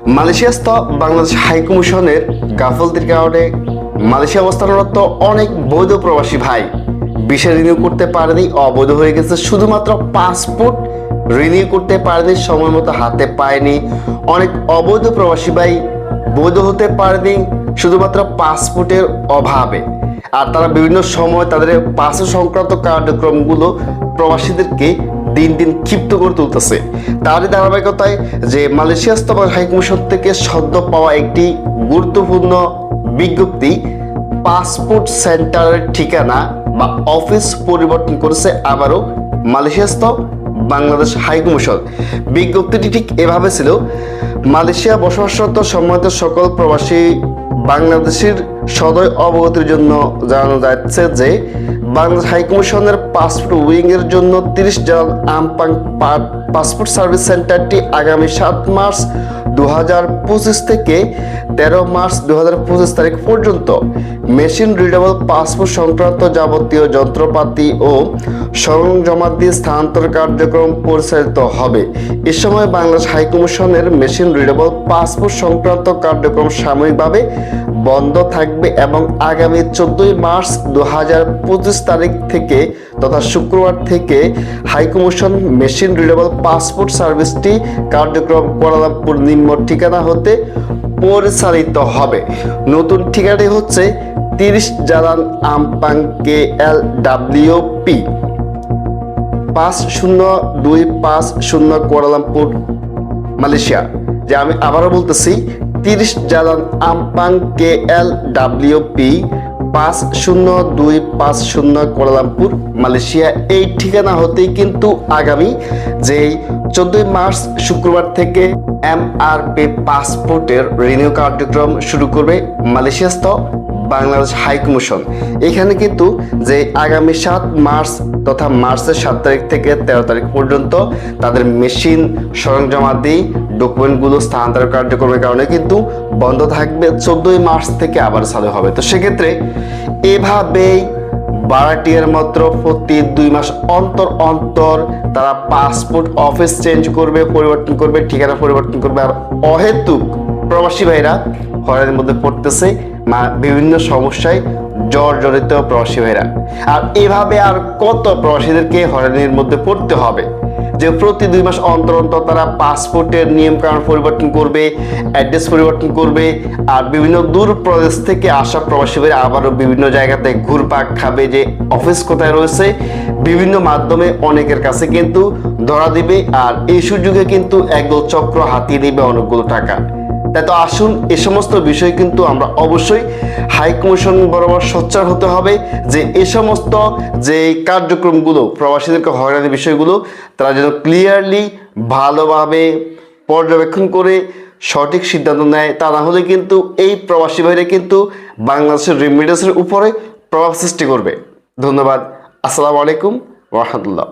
মালয়েশিয়াস্থ বাংলাদেশ হাইকমিশনের গাফলতির কারণে মালয়েশিয়া অবস্থানরত অনেক বৈধ প্রবাসী ভাই ভিসা রিনিউ করতে পারেনি, অবৈধ হয়ে গেছে। শুধুমাত্র পাসপোর্ট রিনিউ করতে পারেনি, সময় মতো হাতে পায়নি। অনেক অবৈধ প্রবাসী ভাই বৈধ হতে পারেনি, শুধুমাত্র পাসপোর্টের অভাবে। আর তারা বিভিন্ন সময় তাদের পাসপোর্ট সংক্রান্ত কার্যক্রমগুলো প্রবাসীদেরকে দিন দিন ক্ষিপ্ত করে তুলতেছে। তারই ধারাবাহিকতায় যে মালয়েশিয়াস্থ হাইকমিশন থেকে সদ্য পাওয়া একটি গুরুত্বপূর্ণ বিজ্ঞপ্তি, পাসপোর্ট সেন্টারের ঠিকানা বা অফিস পরিবর্তন করেছে আবারও মালয়েশিয়াস্থ বাংলাদেশ হাইকমিশন। বিজ্ঞপ্তিটি ঠিক এভাবে ছিল, মালয়েশিয়া বসবাসরত সম্মানিত সকল প্রবাসী বাংলাদেশের সদয় অবগতির জন্য জানানো যাচ্ছে যে বাংলাদেশ হাইকমিশনের পাসপোর্ট উইং এর জন্য তিরিশ জন আমপাং পা- পাসপোর্ট সার্ভিস সেন্টারটি আগামী সাত মার্চ দু হাজার পঁচিশ থেকে তেরো মার্চ দু হাজার পঁচিশ তারিখ পর্যন্ত। মেশিন রিডেবল পাসপোর্ট সংক্রান্ত যাবতীয় যন্ত্রপাতি ও সরঞ্জামাত দিয়ে স্থানান্তর কার্যক্রম পরিচালিত হবে। এ সময় বাংলাদেশ হাইকমিশনের মেশিন রিডেবল পাসপোর্ট সংক্রান্ত কার্যক্রম সাময়িকভাবে বন্ধ থাকবে এবং আগামী চোদ্দই মার্চ দু হাজার পঁচিশ তারিখ থেকে তথা শুক্রবার থেকে high commission machine readable passport সার্ভিসটি কার্যক্রম কোয়ালালামপুর নিম্ন ঠিকানা হতে পরিচালিত হবে। নতুন ঠিকানাটি হচ্ছে তিরিশ Jalan Ampang K L W P. পাঁচ শূন্য দুই পাঁচ শূন্য কোয়ালালামপুর মালয়েশিয়া। যে আমি আবারও বলতেছি, তিরিশ Jalan Ampang K L W P পাঁচ শূন্য দুই পাঁচ শূন্য কোয়ালামপুর মালয়েশিয়া। এই ঠিকানা হতেই কিন্তু আগামী যেই চোদ্দই মার্চ শুক্রবার থেকে এম আর পাসপোর্টের রিনিউ কার্যক্রম শুরু করবে মালয়েশিয়াস্থ বাংলাদেশ হাইকমিশন এখানে কিন্তু যে আগামী সাত মার্চ তথা মার্চের সাত তারিখ থেকে তেরো তারিখ পর্যন্ত তাদের মেশিন সরঞ্জামাদি, ডকুমেন্টগুলো স্থানান্তর কার্যক্রমের কারণে কিন্তু বন্ধ থাকবে। চোদ্দই মার্চ থেকে আবার চালু হবে। তো সেক্ষেত্রে এভাবেই বারাটিয়ার মাত্র প্রতি দুই মাস অন্তর অন্তর তারা পাসপোর্ট অফিস চেঞ্জ করবে, পরিবর্তন করবে, ঠিকানা পরিবর্তন করবে। আর অহেতুক প্রবাসী ভাইরা হয়রানির মধ্যে পড়তেছে। বিভিন্ন সমস্যায় জর্জরিত প্রবাসী ভাইরা। আর এভাবে আর কত প্রবাসীদেরকে হয়রানির মধ্যে পড়তে হবে? যে প্রতি দুই মাস অন্তর অন্তর তারা পাসপোর্টের নিয়ম কানুন পরিবর্তন করবে, অ্যাড্রেস পরিবর্তন করবে, আর বিভিন্ন দূর প্রদেশ থেকে আসা প্রবাসী ভাইরা আবারও বিভিন্ন জায়গাতে ঘুরপাক খাবে যে অফিস কোথায় রয়েছে। বিভিন্ন মাধ্যমে অনেকের কাছে কিন্তু ধরা দিবে, আর এই সুযোগে কিন্তু একদল চক্র হাতিয়ে নেবে অনেকগুলো টাকা। তাই তো আসুন, এ সমস্ত বিষয় কিন্তু আমরা অবশ্যই হাই কমিশন বরাবর সোচ্চার হতে হবে যে এ সমস্ত যে কার্যক্রমগুলো, প্রবাসীদেরকে হয়রানির বিষয়গুলো, তারা যেন ক্লিয়ারলি ভালোভাবে পর্যবেক্ষণ করে সঠিক সিদ্ধান্ত নেয়, তা না হলে কিন্তু এই প্রবাসী ভাইরা কিন্তু বাংলাদেশের রেমিডেন্সের উপরে প্রভাব সৃষ্টি করবে। ধন্যবাদ। আসসালামু আলাইকুম রহমতুল্লাহ।